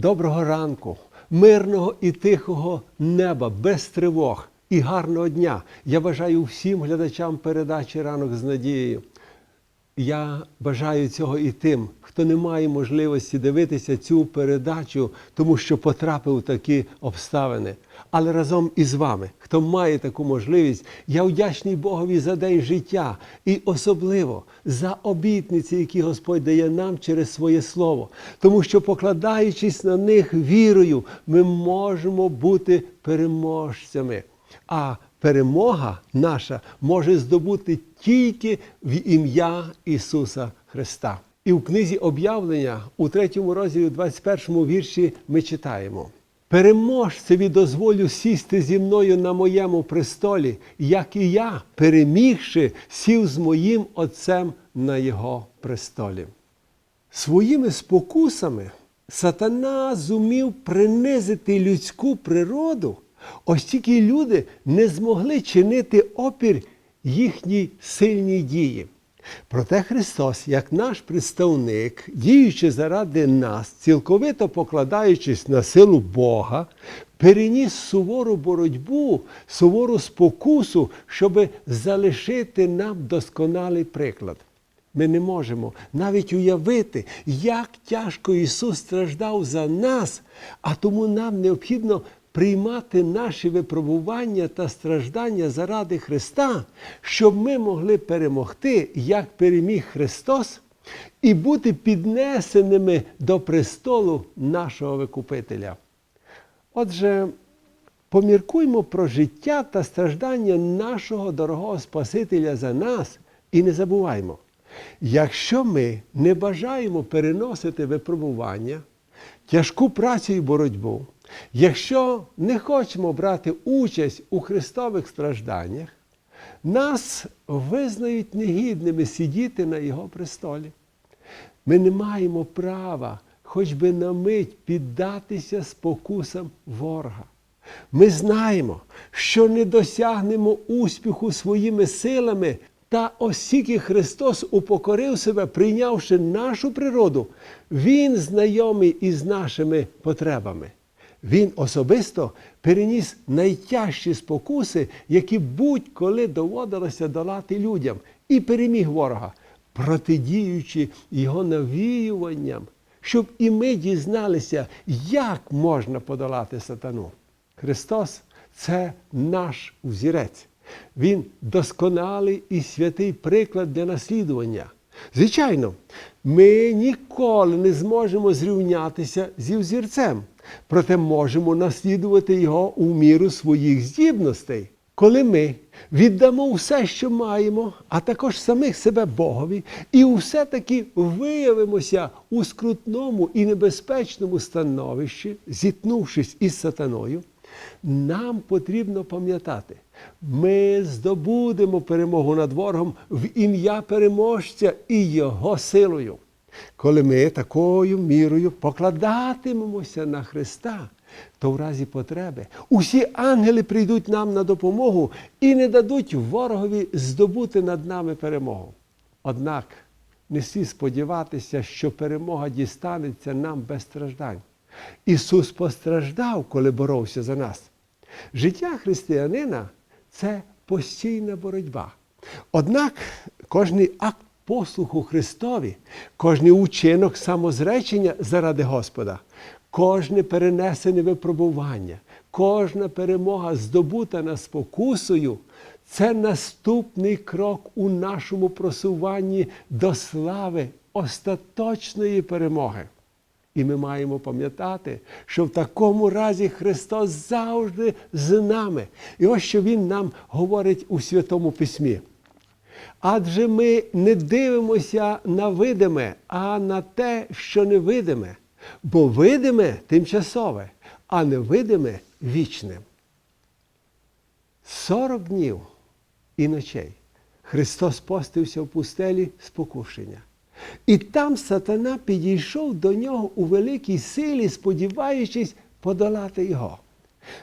Доброго ранку, мирного і тихого неба, без тривог і гарного дня. Я бажаю всім глядачам передачі ранок з надією. Я бажаю цього і тим, хто не має можливості дивитися цю передачу, тому що потрапив у такі обставини. Але разом із вами, хто має таку можливість, я вдячний Богові за день життя і особливо за обітниці, які Господь дає нам через своє слово. Тому що, покладаючись на них вірою, ми можемо бути переможцями. А перемога наша може здобути тільки в ім'я Ісуса Христа. І в книзі об'явлення у третьому розділі, 21 вірші, ми читаємо. Переможцеві дозволю сісти зі мною на моєму престолі, як і я, перемігши, сів з моїм Отцем на його престолі. Своїми спокусами сатана зумів принизити людську природу, ось тільки люди не змогли чинити опір їхній сильній дії. Проте Христос, як наш представник, діючи заради нас, цілковито покладаючись на силу Бога, переніс сувору боротьбу, сувору спокусу, щоб залишити нам досконалий приклад. Ми не можемо навіть уявити, як тяжко Ісус страждав за нас, а тому нам необхідно приймати наші випробування та страждання заради Христа, щоб ми могли перемогти, як переміг Христос, і бути піднесеними до престолу нашого Викупителя. Отже, поміркуймо про життя та страждання нашого дорогого Спасителя за нас і не забуваймо. Якщо ми не бажаємо переносити випробування, тяжку працю і боротьбу, якщо не хочемо брати участь у Христових стражданнях, нас визнають негідними сидіти на Його престолі. Ми не маємо права, хоч би на мить піддатися спокусам ворога. Ми знаємо, що не досягнемо успіху своїми силами, та оскільки Христос упокорив себе, прийнявши нашу природу, Він знайомий із нашими потребами. Він особисто переніс найтяжчі спокуси, які будь-коли доводилося долати людям, і переміг ворога, протидіючи його навіюванням, щоб і ми дізналися, як можна подолати сатану. Христос це наш взірець. Він досконалий і святий приклад для наслідування. Звичайно, ми ніколи не зможемо зрівнятися зі взірцем, проте можемо наслідувати його у міру своїх здібностей. Коли ми віддамо все, що маємо, а також самих себе Богові, і все-таки виявимося у скрутному і небезпечному становищі, зіткнувшись із сатаною, нам потрібно пам'ятати, ми здобудемо перемогу над ворогом в ім'я переможця і його силою. Коли ми такою мірою покладатимемося на Христа, то в разі потреби усі ангели прийдуть нам на допомогу і не дадуть ворогові здобути над нами перемогу. Однак не слід сподіватися, що перемога дістанеться нам без страждань. Ісус постраждав, коли боровся за нас. Життя християнина це постійна боротьба. Однак кожний акт послуху Христові, кожний учинок самозречення заради Господа, кожне перенесене випробування, кожна перемога, здобута на спокусою, це наступний крок у нашому просуванні до слави остаточної перемоги. І ми маємо пам'ятати, що в такому разі Христос завжди з нами. І ось що Він нам говорить у Святому Письмі. Адже ми не дивимося на видиме, а на те, що невидиме. Бо видиме тимчасове, а невидиме вічне. Сорок днів і ночей Христос постився в пустелі спокушення. І там сатана підійшов до нього у великій силі, сподіваючись подолати його,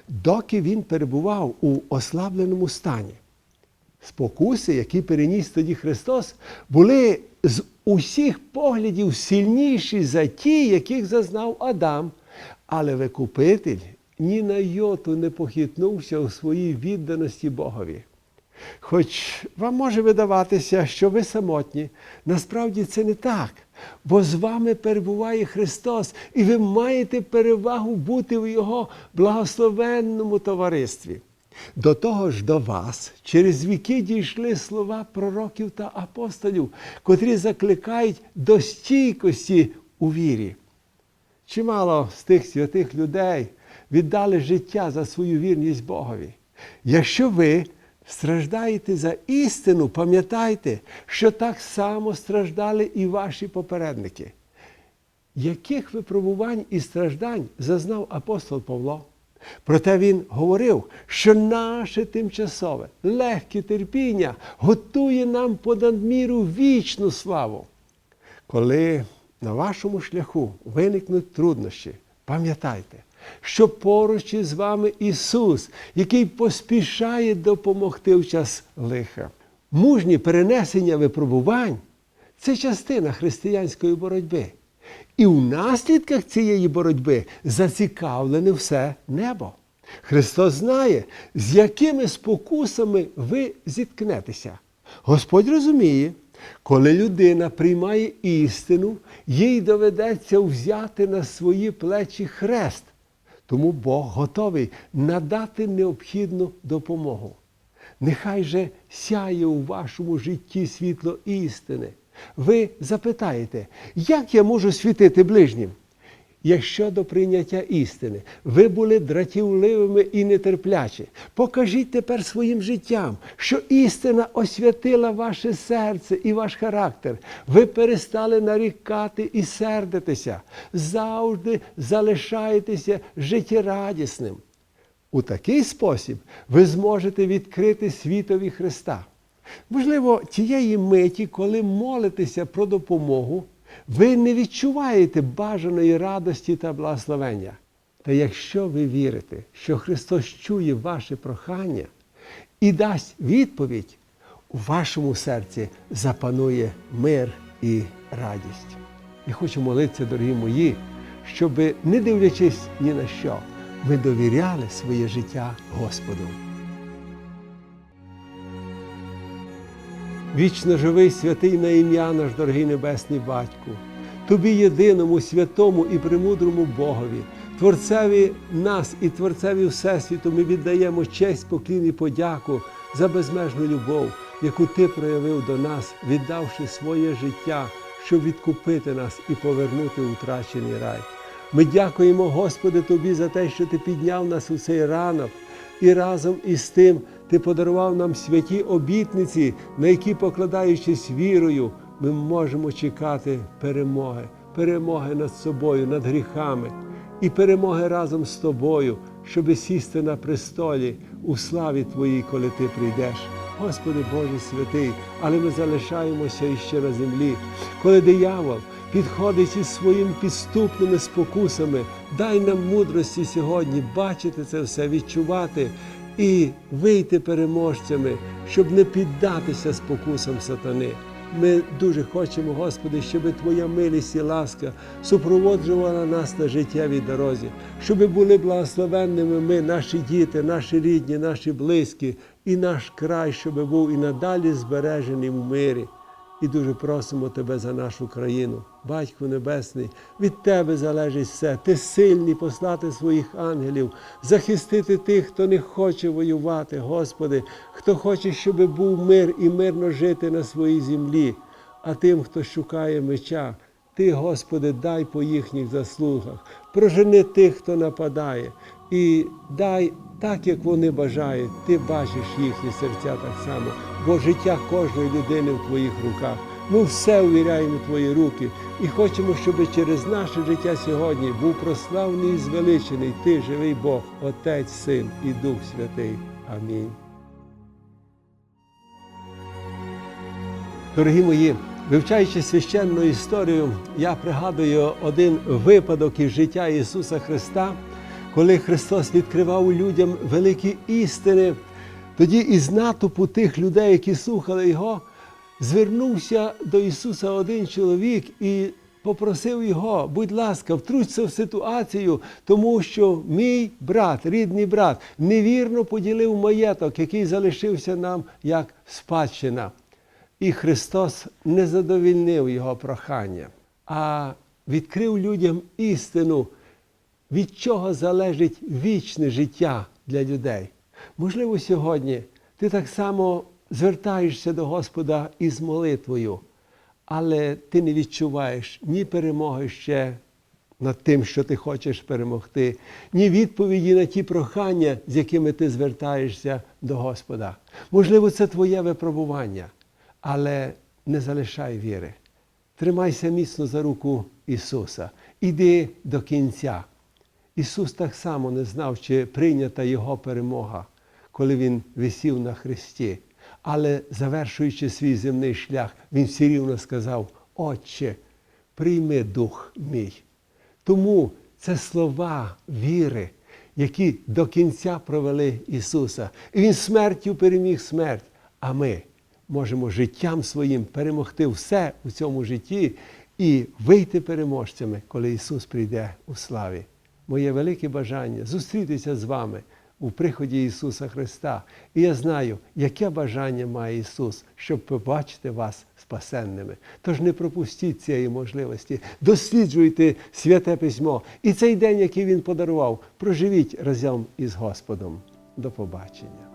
доки він перебував у ослабленому стані. Спокуси, які переніс тоді Христос, були з усіх поглядів сильніші за ті, яких зазнав Адам, Але викупитель ні на йоту не похитнувся у своїй відданості Богові. Хоч вам може видаватися, що ви самотні, насправді це не так, бо з вами перебуває Христос, і ви маєте перевагу бути в Його благословенному товаристві. До того ж до вас через віки дійшли слова пророків та апостолів, котрі закликають до стійкості у вірі. Чимало з тих святих людей віддали життя за свою вірність Богові. Якщо ви страждаєте за істину, пам'ятайте, що так само страждали і ваші попередники. Яких випробувань і страждань зазнав апостол Павло? Проте він говорив, що наше тимчасове, легке терпіння готує нам понад міру вічну славу. Коли на вашому шляху виникнуть труднощі, пам'ятайте, що поруч із вами Ісус, який поспішає допомогти в час лиха. Мужні перенесення випробувань це частина християнської боротьби. І у наслідках цієї боротьби зацікавлене все небо. Христос знає, з якими спокусами ви зіткнетеся. Господь розуміє, коли людина приймає істину, їй доведеться взяти на свої плечі хрест. Тому Бог готовий надати необхідну допомогу. Нехай же сяє у вашому житті світло істини. Ви запитаєте, як я можу світити ближнім? Якщо до прийняття істини ви були дратівливими і нетерплячі, покажіть тепер своїм життям, що істина освятила ваше серце і ваш характер. Ви перестали нарікати і сердитися, завжди залишаєтеся життєрадісним. У такий спосіб ви зможете відкрити світові Христа. Можливо, тієї миті, коли молитеся про допомогу, ви не відчуваєте бажаної радості та благословення. Та якщо ви вірите, що Христос чує ваше прохання і дасть відповідь, у вашому серці запанує мир і радість. Я хочу молитися, дорогі мої, щоб, не дивлячись ні на що, ми довіряли своє життя Господу. Вічно живий святий на ім'я наш, дорогий Небесний Батьку, Тобі єдиному, святому і премудрому Богові, Творцеві нас і Творцеві Всесвіту, ми віддаємо честь, поклін і подяку за безмежну любов, яку Ти проявив до нас, віддавши своє життя, щоб відкупити нас і повернути втрачений рай. Ми дякуємо, Господи, Тобі за те, що Ти підняв нас у цей ранок, і разом із тим Ти подарував нам святі обітниці, на які, покладаючись вірою, ми можемо чекати перемоги, перемоги над собою, над гріхами і перемоги разом з тобою, щоби сісти на престолі у славі Твоїй, коли Ти прийдеш. Господи Боже святий, але ми залишаємося іще на землі, коли диявол підходить із своїми підступними спокусами, дай нам мудрості сьогодні бачити це все, відчувати і вийти переможцями, щоб не піддатися спокусам сатани. Ми дуже хочемо, Господи, щоб Твоя милість і ласка супроводжувала нас на життєвій дорозі, щоб були благословенними ми, наші діти, наші рідні, наші близькі, і наш край, щоб був і надалі збережений в мирі. І дуже просимо Тебе за нашу країну. Батько Небесний, від Тебе залежить все. Ти сильний послати своїх ангелів, захистити тих, хто не хоче воювати, Господи, хто хоче, щоб був мир і мирно жити на своїй землі, а тим, хто шукає меча. Ти, Господи, дай по їхніх заслугах, прожени тих, хто нападає, і дай так, як вони бажають. Ти бачиш їхні серця так само, бо життя кожної людини в Твоїх руках. Ми все увіряємо в Твої руки і хочемо, щоб через наше життя сьогодні був прославний і звеличений Ти, живий Бог, Отець, Син і Дух Святий. Амінь. Дорогі мої, вивчаючи священну історію, я пригадую один випадок із життя Ісуса Христа, коли Христос відкривав людям великі істини. Тоді із натовпу тих людей, які слухали Його, звернувся до Ісуса один чоловік і попросив його, будь ласка, втручся в ситуацію, тому що мій брат, рідний брат, невірно поділив маєток, який залишився нам як спадщина. І Христос не задовільнив його прохання, а відкрив людям істину, від чого залежить вічне життя для людей. Можливо, сьогодні ти так само звертаєшся до Господа із молитвою, але ти не відчуваєш ні перемоги ще над тим, що ти хочеш перемогти, ні відповіді на ті прохання, з якими ти звертаєшся до Господа. Можливо, це твоє випробування, але не залишай віри. Тримайся міцно за руку Ісуса. Іди до кінця. Ісус так само не знав, чи прийнята Його перемога, коли Він висів на хресті. Але завершуючи свій земний шлях, Він все рівно сказав: Отче, прийми дух мій. Тому це слова віри, які до кінця провели Ісуса. І Він смертю переміг смерть. А ми можемо життям своїм перемогти все у цьому житті і вийти переможцями, коли Ісус прийде у славі. Моє велике бажання зустрітися з вами у приході Ісуса Христа. І я знаю, яке бажання має Ісус, щоб побачити вас спасенними. Тож не пропустіть цієї можливості, досліджуйте святе письмо. І цей день, який Він подарував, проживіть разом із Господом. До побачення.